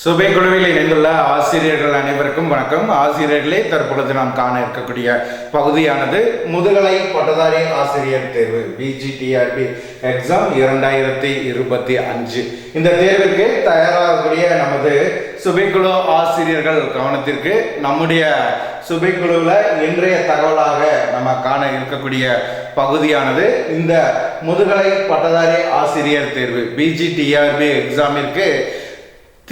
சுபை குழுவில் இணைந்துள்ள ஆசிரியர்கள் அனைவருக்கும் வணக்கம். ஆசிரியர்களே தற்பொழுது நாம் காண இருக்கக்கூடிய பகுதியானது முதுகலை பட்டதாரி ஆசிரியர் தேர்வு பிஜிடிஆர்பி எக்ஸாம் இரண்டாயிரத்தி இருபத்தி அஞ்சு. இந்த தேர்வுக்கு தயாராகக்கூடிய நமது சுபைக்குழு ஆசிரியர்கள் கவனத்திற்கு நம்முடைய சுபைக்குழுவில் இன்றைய தகவலாக நம்ம காண இருக்கக்கூடிய பகுதியானது இந்த முதுகலை பட்டதாரி ஆசிரியர் தேர்வு பிஜிடிஆர்பி எக்ஸாமிற்கு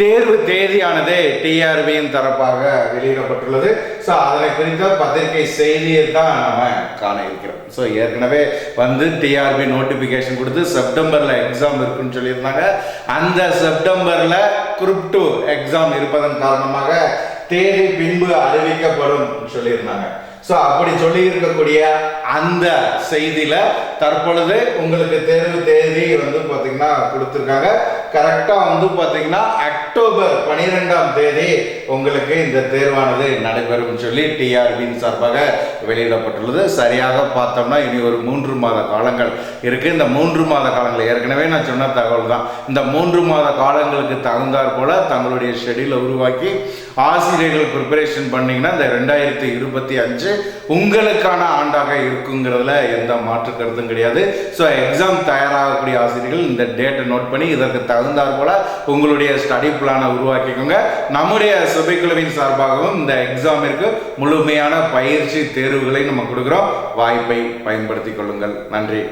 தேர்வு தேதியானது டிஆர்பியின் தரப்பாக வெளியிடப்பட்டுள்ளது. ஸோ அதனை குறித்த பத்திரிகை செய்தியை தான் நம்ம காண இருக்கிறோம். ஸோ ஏற்கனவே வந்து டிஆர்பி நோட்டிஃபிகேஷன் கொடுத்து செப்டம்பரில் எக்ஸாம் இருக்குன்னு சொல்லியிருந்தாங்க. அந்த செப்டம்பரில் குரூப் டூ எக்ஸாம் இருப்பதன் காரணமாக தேதி பின்பு அறிவிக்கப்படும் சொல்லியிருந்தாங்க. ஸோ அப்படி சொல்லி இருக்கக்கூடிய அந்த செய்தியில் தற்பொழுது உங்களுக்கு தேர்வு தேதி வந்து பார்த்தீங்கன்னா கொடுத்துருக்காங்க. கரெக்டாக வந்து பார்த்தீங்கன்னா அக்டோபர் பனிரெண்டாம் தேதி உங்களுக்கு இந்த தேர்வானது நடைபெறும் சொல்லி டிஆர்பியின் சார்பாக வெளியிடப்பட்டுள்ளது. சரியாக பார்த்தோம்னா இனி ஒரு மூன்று மாத காலங்கள் இருக்குது இந்த மூன்று மாத காலங்கள் ஏற்கனவே நான் சொன்ன தகவல் தான். இந்த மூன்று மாத காலங்களுக்கு தகுந்தாற் போல தங்களுடைய ஷெடியூலை உருவாக்கி ஆசிரியர்கள் ப்ரிப்பரேஷன் பண்ணிங்கன்னா இந்த ரெண்டாயிரத்தி இருபத்தி அஞ்சு உங்களுக்கான ஆண்டாக இருக்குங்கிறதுல எந்த மாற்று கருத்தும் கிடையாது. ஸோ எக்ஸாம் தயாராகக்கூடிய ஆசிரியர்கள் இந்த டேட்டை நோட் பண்ணி இதற்கு தகுந்தாற் போல உங்களுடைய ஸ்டடி பிளானை உருவாக்கிக்கோங்க. நம்முடைய சுபைக்குழுவின் சார்பாகவும் இந்த எக்ஸாமிற்கு முழுமையான பயிற்சி தேர்வுகளை நம்ம கொடுக்குறோம். வாய்ப்பை பயன்படுத்திக் கொள்ளுங்கள். நன்றி.